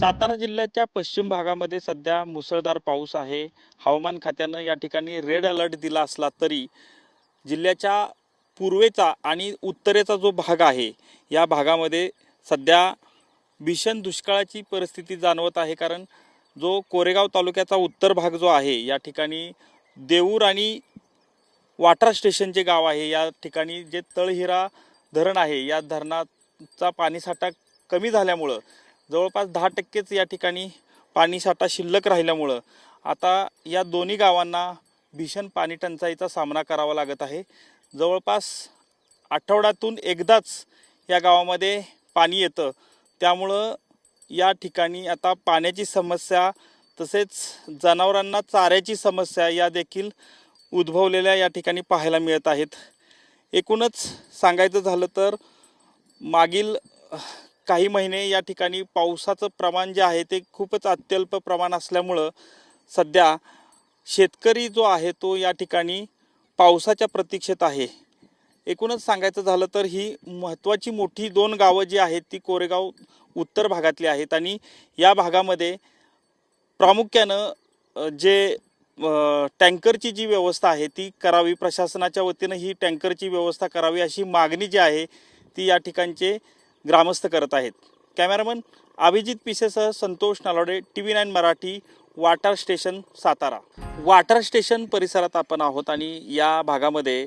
सातारा जिल्ह्याच्या पश्चिम भागामध्ये सध्या मुसळधार पाऊस आहे. हवामान खात्यानं या ठिकाणी रेड अलर्ट दिला असला तरी जिल्ह्याच्या पूर्वेचा आणि उत्तरेचा जो भाग आहे या भागामध्ये सध्या भीषण दुष्काळाची परिस्थिती जाणवत आहे. कारण जो कोरेगाव तालुक्याचा उत्तर भाग जो आहे या ठिकाणी देऊर आणि वाटार स्टेशन जे गाव आहे. या ठिकाणी जे तळहिरा धरण आहे या धरणाचा पाणीसाठा कमी झाल्यामुळं जवळपास दहा टक्केच या ठिकाणी पाणीसाठा शिल्लक राहिल्यामुळं आता या दोन्ही गावांना भीषण पाणी टंचाईचा सामना करावा लागत आहे. जवळपास आठवड्यातून एकदाच या गावामध्ये पाणी येतं. त्यामुळं या ठिकाणी आता पाण्याची समस्या तसेच जनावरांना चाऱ्याची समस्या या देखील उद्भवलेल्या या ठिकाणी पाहायला मिळत आहेत. एकूणच सांगायचं झालं तर मागील काही महिने या ठिकाणी पावसाचं प्रमाण जे आहे ते खूपच अत्यल्प प्रमाण असल्यामुळं सध्या शेतकरी जो आहे तो या ठिकाणी पावसाच्या प्रतीक्षेत आहे. एकूणच सांगायचं झालं तर ही महत्त्वाची मोठी दोन गावं जी आहेत ती कोरेगाव उत्तर भागातली आहेत आणि या भागामध्ये प्रामुख्यानं जे टँकरची जी व्यवस्था आहे ती करावी प्रशासनाच्या वतीनं ही टँकरची व्यवस्था करावी अशी मागणी जी आहे ती या ठिकाणचे ग्रामस्थ करत आहेत. Cameraman Abhijit पिसेसह Santosh Nalode T V nine Marathi water station Satara. Water station परिसरात आपण आहोत आणि या भागामध्ये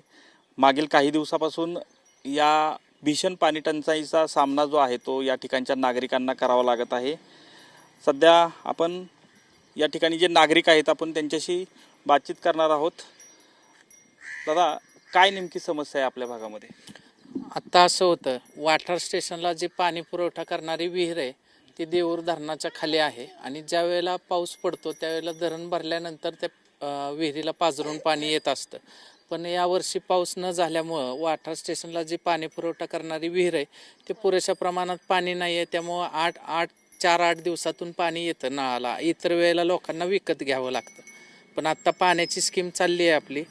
मागील काही दिवसापासून या भीषण पाणी टंचाईचा सामना जो आहे तो या ठिकाणच्या नागरिकांना करावा लागत आहे. सध्या आपण या ठिकाणी जे नागरिक आहेत आपण त्यांच्याशी बातचीत करणार आहोत. दादा काय नेमकी समस्या आहे आपल्या भागामध्ये? आत्ता असं होतं वाटर स्टेशनला जे पाणी पुरवठा करणारी विहीर आहे ती देऊर धरणाच्या खाली आहे. आणि ज्या वेळेला पाऊस पडतो त्यावेळेला धरण भरल्यानंतर त्या विहिरीला पाझरून पाणी येत असतं. पण यावर्षी पाऊस न झाल्यामुळं वाटर स्टेशनला जी पाणी पुरवठा करणारी विहीर आहे ते पुरेशा प्रमाणात पाणी नाही आहे. त्यामुळं आठ आठ चार आठ दिवसातून पाणी येतं नळाला. इतर वेळेला लोकांना विकत घ्यावं लागतं. पण आत्ता पाण्याची स्कीम चालली आहे आपली.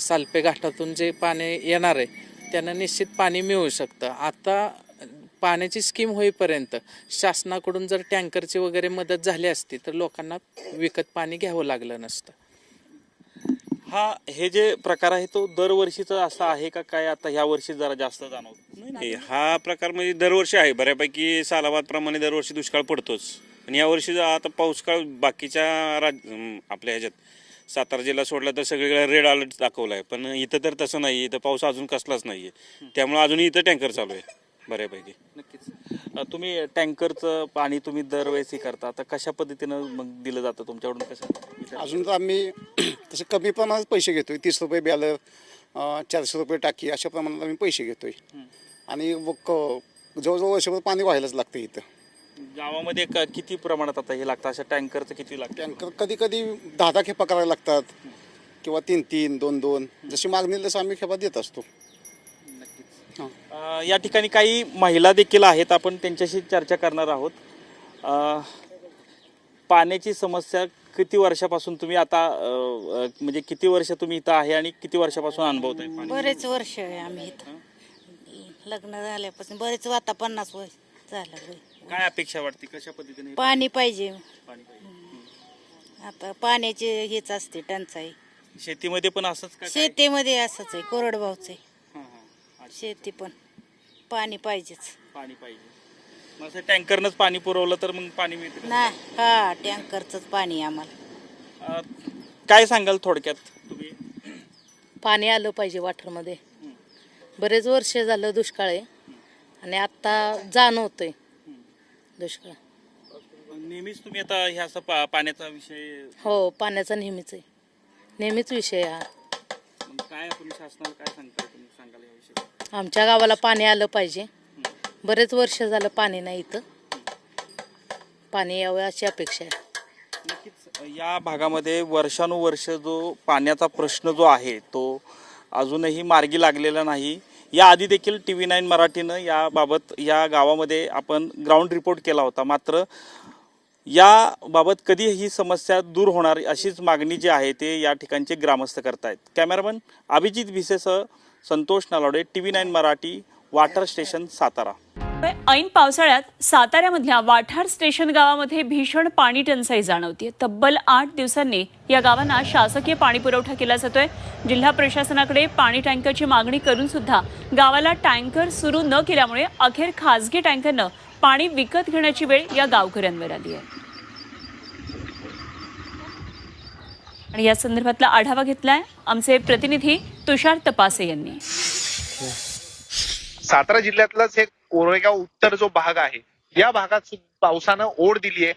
सालपे घाटातून जे पाणी येणार आहे त्यांना निश्चित पाणी मिळू शकतं. आता पाण्याची स्कीम होईपर्यंत शासनाकडून जर टँकरची वगैरे मदत झाली असती तर लोकांना विकत पाणी घ्यावं लागलं नसतं. हा हे जे प्रकार आहे तो दरवर्षीचा असा आहे का काय? आता ह्या वर्षी जरा जास्त जाणवत. नाही हा प्रकार म्हणजे दरवर्षी आहे. बऱ्यापैकी सालाबादप्रमाणे दरवर्षी दुष्काळ पडतोच. आणि यावर्षी जर आता पाऊसकाळ बाकीच्या राज आपल्या ह्याच्यात सातारा जिल्हा सोडला तर सगळीकडे रेड अलर्ट दाखवला आहे पण इथं तर तसं नाही इथं पाऊस अजून कसलाच नाही आहे त्यामुळे अजूनही इथं टँकर चालू आहे बऱ्यापैकी. नक्कीच. तुम्ही टँकरचं पाणी तुम्ही दरवेळेस हे करता. आता कशा पद्धतीनं मग दिलं जातं तुमच्याकडून कसं? अजून तर आम्ही तसे कमी प्रमाणात पैसे घेतोय. तीस रुपये ब्यालं चारशे रुपये टाकी अशा प्रमाणात आम्ही पैसे घेतोय. आणि व क- जवळजवळ वर्षभर पाणी व्हायलाच लागतं इथं. गावामध्ये क- किती प्रमाणात आता हे लागतं? अशा टँकरचं किती लागतं? टँकर कधी कधी दहा दहा खेपा करायला लागतात किंवा तीन तीन दोन दोन जशी मागणी तसं आम्ही खेपा देत असतो. हां. अ, या ठिकाणी काही महिला देखील आहेत. आपण त्यांच्याशी चर्चा करणार आहोत. अ, पाण्याची समस्या किती वर्षापासून तुम्ही आता अ, अ, म्हणजे किती वर्ष तुम्ही इथं आहे आणि किती वर्षापासून अनुभवताय पाणी? बरेच वर्ष आहे आम्ही इथं. लग्न झाल्यापासून बरेच आता पन्नास वर्ष झालं. काय अपेक्षा वाटते? कशा पद्धतीने पाणी पाहिजे. पाणी पाहिजे? आता पाण्याची हेच असते टंचाई. शेतीमध्ये पण असंच का काय? शेतीमध्ये असंच आहे कोरडभाऊच आहे. हां, हां. अच्छा, शेती पण. पाणी पाहिजेच. पाणी पाहिजे. मग असं टँकरनंच पाणी पुरवलं तर मग पाणी मिळते? ना हा टँकरचंच पाणी आहे आम्हाला. अ, काय सांगाल थोडक्यात तुम्ही? पाणी आलं पाहिजे वाठरमध्ये बरेच वर्ष झालं दुष्काळ आहे. आणि आत्ता जाणवतंय. दुष्काळ. नेहमीच तुम्ही आता ह्या असं पा- पाण्याचा विषय हो पाण्याचा नेहमीच आहे. नेहमीच विषय हा. मग काय आपण शासनाला काय सांगताय तुम्ही सांगाल या विषयी आमच्या गावाला पाणी आलं पाहिजे. बरेच वर्ष झालं पाणी नाही इथं. पाणी यावं अशी अपेक्षा आहे. नक्कीच या भागामध्ये वर्षानुवर्ष जो पाण्याचा प्रश्न जो आहे तो अजूनही मार्गी लागलेला नाही. या आधी देखील टी व्ही नाईन मराठीनं याबाबत या गावामध्ये आपण ग्राउंड रिपोर्ट केला होता. मात्र याबाबत कधी ही समस्या दूर होणार अशीच मागणी जी आहे ते या ठिकाणचे ग्रामस्थ करतायत. Cameraman Abhijit भिसेसह Santosh Nalawade T V nine Marathi water station Satara. ऐन पावसाळ्यात साताऱ्यामधल्या वाठार स्टेशन गावामध्ये भीषण पाणी टंचाई जाणवते तब्बल आठ दिवसांनी या गावांना शासकीय पाणी पुरवठा केला जातोय. जिल्हा प्रशासनाकडे पाणी टँकरची मागणी करून सुद्धा गावाला टँकर सुरू न केल्यामुळे अखेर खासगी टँकरनं पाणी विकत घेण्याची वेळ या गावकऱ्यांवर आली आहे आणि या संदर्भातला आढावा घेतलाय आमचे प्रतिनिधी तुषार तपासे यांनी. सातारा जिल्ह्यातलाच एक कोरेगाव उत्तर जो भाग आहे या भागात पावसानं ओढ दिली आहे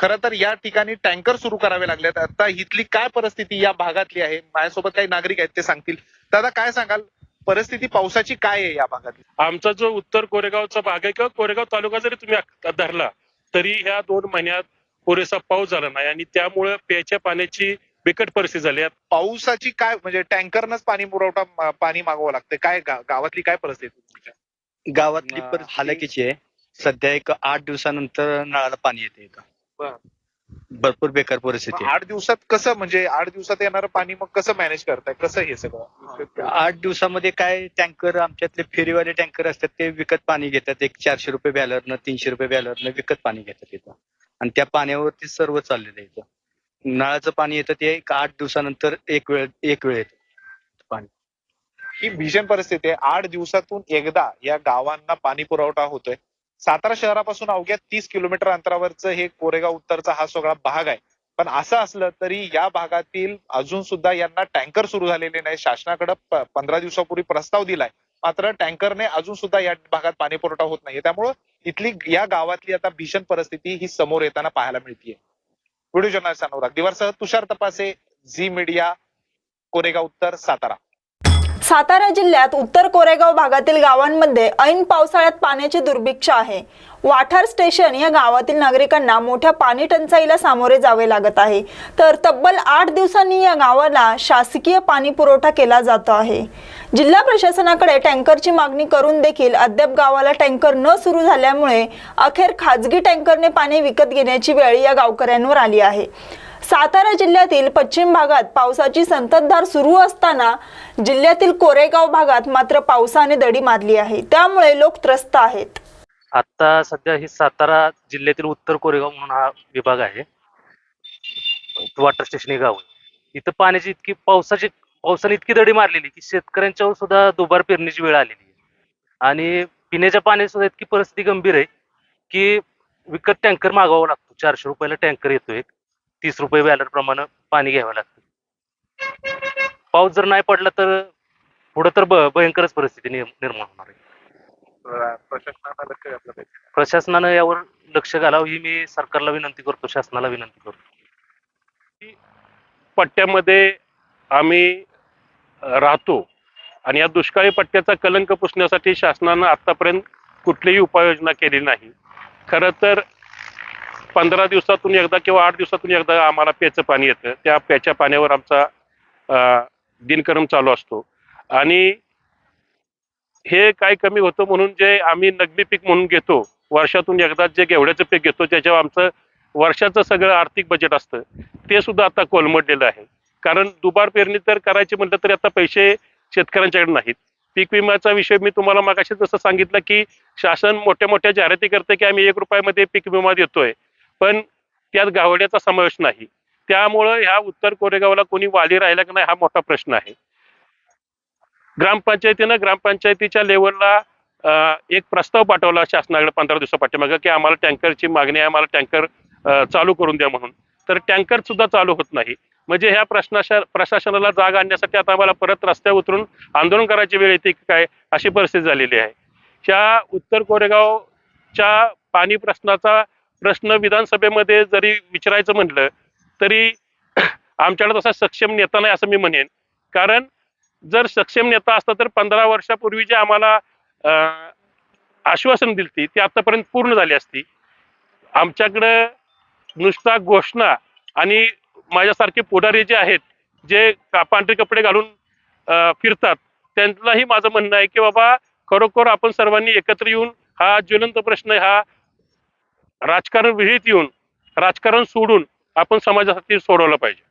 खरं तर या ठिकाणी टँकर सुरू करावे लागलेत. आता इथली काय परिस्थिती या भागातली आहे? माझ्यासोबत काही नागरिक आहेत ते सांगतील. दादा काय सांगाल? परिस्थिती पावसाची काय आहे या भागातली? आमचा जो उत्तर कोरेगावचा भाग आहे किंवा कोरेगाव तालुका जरी तुम्ही धरला तरी ह्या दोन महिन्यात पुरेसा पाऊस झाला नाही आणि त्यामुळे प्यायच्या पाण्याची बिकट परिस्थिती झाली आहे. पावसाची काय म्हणजे टँकरनच पाणी पुरवठा पाणी मागवावं लागतं काय गावातली काय परिस्थिती? गावातली अं, पर हालाकीची आहे. सध्या एक आठ दिवसानंतर नळाला पाणी येते इथं. बरं. भरपूर बेकार परिस्थिती मग आठ दिवसात कसं म्हणजे आठ दिवसात येणारं पाणी मग कसं मॅनेज करताय? कसं हे सगळं? आहे आठ दिवसामध्ये काय टँकर आमच्यातले फेरीवाले टँकर असतात ते विकत पाणी घेतात. एक चारशे रुपये बॅलरनं तीनशे रुपये बॅलरनं विकत पाणी घेतात इथं. आणि त्या पाण्यावरती सर्व चाललेलं आहे इथं. नळाचं पाणी येतं ते एक आठ दिवसानंतर एक वेळ एक वेळ येतं. ही भीषण परिस्थिती आहे. आठ दिवसातून एकदा या गावांना पाणी पुरवठा होतोय. सातारा शहरापासून अवघ्या तीस किलोमीटर अंतरावरचं हे कोरेगाव उत्तरचा हा सगळा भाग आहे. पण असं असलं तरी या भागातील अजून सुद्धा यांना टँकर सुरू झालेले नाही शासनाकडे पंधरा दिवसापूर्वी प्रस्ताव दिलाय. मात्र टँकरने अजून सुद्धा या भागात पाणी पुरवठा होत नाहीये त्यामुळं इथली या गावातली आता भीषण परिस्थिती ही समोर येताना पाहायला मिळतीये. व्हिडिओ जर्नलिस्ट अनुराग दिवारसह तुषार तपासे झी मीडिया कोरेगाव उत्तर सातारा. सातारा जिल्ह्यात उत्तर कोरेगाव भागातील गावांमध्ये ऐन पावसाळ्यात पाण्याची दुर्भिक्ष आहे. वाठार स्टेशन या गावातील नागरिकांना मोठ्या पाणी टंचाईला सामोरे जावे लागत आहे. तर तब्बल आठ दिवसांनी या गावाला शासकीय पाणी पुरवठा केला जातो आहे. जिल्हा प्रशासनाकडे टँकरची मागणी करून देखील अद्याप गावाला टँकर न सुरू झाल्यामुळे अखेर खाजगी टँकरने पाणी विकत घेण्याची वेळ या गावकऱ्यांवर आली आहे. सातारा जिल्ह्यातील पश्चिम भागात पावसाची संततधार सुरू असताना जिल्ह्यातील कोरेगाव भागात मात्र पावसाने दडी मारली आहे. त्यामुळे लोक त्रस्त आहेत. आता सध्या ही सातारा जिल्ह्यातील उत्तर कोरेगाव म्हणून हा विभाग आहे. वॉटर स्टेशन हे गाव आहे. इथं पाण्याची इतकी पावसाची पावसाने इतकी दडी मारलेली की शेतकऱ्यांच्यावर सुद्धा दुबार पेरणीची वेळ आलेली आहे. आणि पिण्याच्या पाण्याची सुद्धा इतकी परिस्थिती गंभीर आहे की विकत टँकर मागवावा लागतो. चारशे रुपयाला टँकर येतो एक तीस रुपये बॅलर प्रमाणे पाणी घ्यावं लागतं. पाऊस जर नाही पडला तर पुढं तर भयंकरच परिस्थिती निर्- निर्माण होणार आहे. प्रशासनानं यावर लक्ष घालावं ही मी सरकारला विनंती करतो शासनाला विनंती करतो. पट्ट्यामध्ये आम्ही राहतो आणि या दुष्काळी पट्ट्याचा कलंक पुसण्यासाठी शासनानं आतापर्यंत कुठलीही उपाययोजना केली नाही. खरं तर पंधरा दिवसातून एकदा किंवा आठ दिवसातून एकदा आम्हाला प्याचं पाणी येतं. त्या प्याच्या पाण्यावर आमचा दिनक्रम चालू असतो. आणि हे काय कमी होतं म्हणून जे आम्ही नगदी पीक म्हणून घेतो वर्षातून एकदा जे गेवड्याचं पीक घेतो त्याच्यावर आमचं वर्षाचं सगळं आर्थिक बजेट असतं ते सुद्धा आता कोलमडलेलं आहे. कारण दुबार पेरणी तर करायची म्हटलं तरी आता पैसे शेतकऱ्यांच्याकडे नाहीत. पीक विम्याचा विषय मी तुम्हाला मागाशी जसं सांगितलं की शासन मोठ्या मोठ्या जाहिराती करते की आम्ही एक रुपयामध्ये पीक विमा देतोय. पण त्यात गावड्याचा समावेश नाही. त्यामुळं ह्या उत्तर कोरेगावला कोणी वाली राहिला की नाही हा मोठा प्रश्न आहे. ग्रामपंचायतीनं ग्रामपंचायतीच्या लेवलला एक प्रस्ताव पाठवला शासनाकडे पंधरा दिवसा पाठीमागं की आम्हाला टँकरची मागणी आहे आम्हाला टँकर चालू करून द्या म्हणून. तर टँकर सुद्धा चालू होत नाही. म्हणजे ह्या प्रश्नाशा प्रशासनाला जाग आणण्यासाठी आता आम्हाला परत रस्त्यावर उतरून आंदोलन करायची वेळ येते की काय अशी परिस्थिती झालेली आहे. ह्या उत्तर कोरेगावच्या पाणी प्रश्नाचा प्रश्न विधानसभेमध्ये जरी विचारायचं म्हटलं तरी आमच्याकडे तसा सक्षम नेता नाही असं मी म्हणेन. कारण जर सक्षम नेता असता तर पंधरा वर्षापूर्वी जे आम्हाला अं, आश्वासन दिली ती आतापर्यंत पूर्ण झाली असती. आमच्याकडं नुसता घोषणा आणि माझ्यासारखे पुढारी जे आहेत जे पांढरे कपडे घालून फिरतात त्यांनाही माझं म्हणणं आहे की बाबा खरोखर आपण सर्वांनी एकत्र येऊन हा ज्वलंत प्रश्न हा राजकारण विहित येऊन राजकारण सोडून आपण समाजासाठी सोडवलं पाहिजे.